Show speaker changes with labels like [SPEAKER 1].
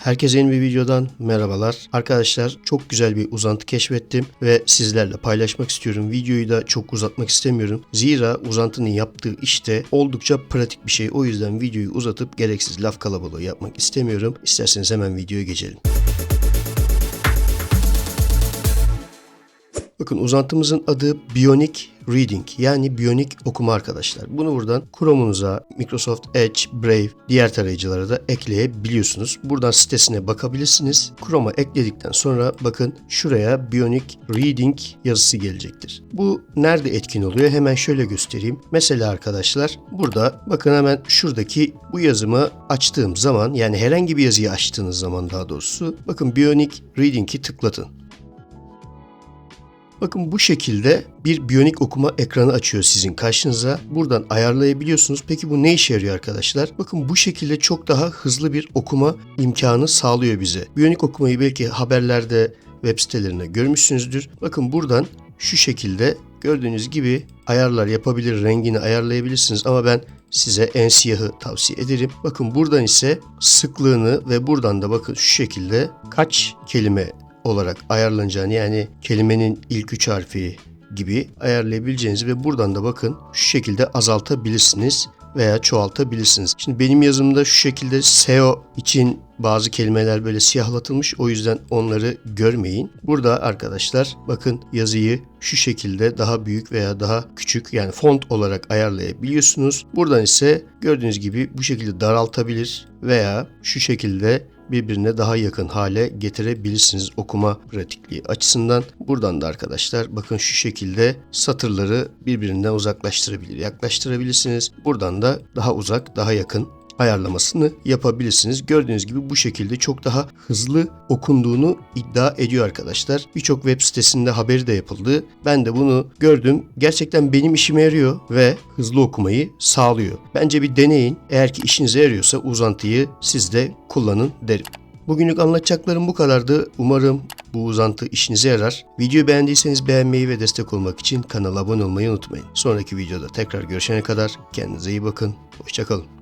[SPEAKER 1] Herkese yeni bir videodan merhabalar. Arkadaşlar çok güzel bir uzantı keşfettim ve sizlerle paylaşmak istiyorum. Videoyu da çok uzatmak istemiyorum. Zira uzantının yaptığı işte oldukça pratik bir şey. O yüzden videoyu uzatıp gereksiz laf kalabalığı yapmak istemiyorum. İsterseniz hemen videoya geçelim. Bakın uzantımızın adı Bionic Reading yani Bionic okuma arkadaşlar. Bunu buradan Chrome'unuza, Microsoft Edge, Brave, diğer tarayıcılara da ekleyebiliyorsunuz. Buradan sitesine bakabilirsiniz. Chrome'a ekledikten sonra bakın şuraya Bionic Reading yazısı gelecektir. Bu nerede etkin oluyor? Hemen şöyle göstereyim. Mesela arkadaşlar burada bakın hemen şuradaki bu yazımı açtığım zaman yani herhangi bir yazıyı açtığınız zaman daha doğrusu bakın Bionic Reading'i tıklatın. Bakın bu şekilde bir biyonik okuma ekranı açıyor sizin karşınıza. Buradan ayarlayabiliyorsunuz. Peki bu ne işe yarıyor arkadaşlar? Bakın bu şekilde çok daha hızlı bir okuma imkanı sağlıyor bize. Biyonik okumayı belki haberlerde, web sitelerinde görmüşsünüzdür. Bakın buradan şu şekilde gördüğünüz gibi ayarlar yapabilir, rengini ayarlayabilirsiniz ama ben size en siyahı tavsiye ederim. Bakın buradan ise sıklığını ve buradan da bakın şu şekilde kaç kelime olarak ayarlanacağını yani kelimenin ilk üç harfi gibi ayarlayabileceğinizi ve buradan da bakın şu şekilde azaltabilirsiniz veya çoğaltabilirsiniz. Şimdi benim yazımda şu şekilde SEO için bazı kelimeler böyle siyahlatılmış o yüzden onları görmeyin. Burada arkadaşlar bakın yazıyı şu şekilde daha büyük veya daha küçük yani font olarak ayarlayabiliyorsunuz. Buradan ise gördüğünüz gibi bu şekilde daraltabilir veya şu şekilde birbirine daha yakın hale getirebilirsiniz okuma pratikliği açısından. Buradan da arkadaşlar bakın şu şekilde satırları birbirinden uzaklaştırabilir, yaklaştırabilirsiniz. Buradan da daha uzak, daha yakın ayarlamasını yapabilirsiniz. Gördüğünüz gibi bu şekilde çok daha hızlı okunduğunu iddia ediyor arkadaşlar. Birçok web sitesinde haberi de yapıldı. Ben de bunu gördüm. Gerçekten benim işime yarıyor ve hızlı okumayı sağlıyor. Bence bir deneyin. Eğer ki işinize yarıyorsa uzantıyı siz de kullanın derim. Bugünlük anlatacaklarım bu kadardı. Umarım bu uzantı işinize yarar. Videoyu beğendiyseniz beğenmeyi ve destek olmak için kanala abone olmayı unutmayın. Sonraki videoda tekrar görüşene kadar kendinize iyi bakın. Hoşçakalın.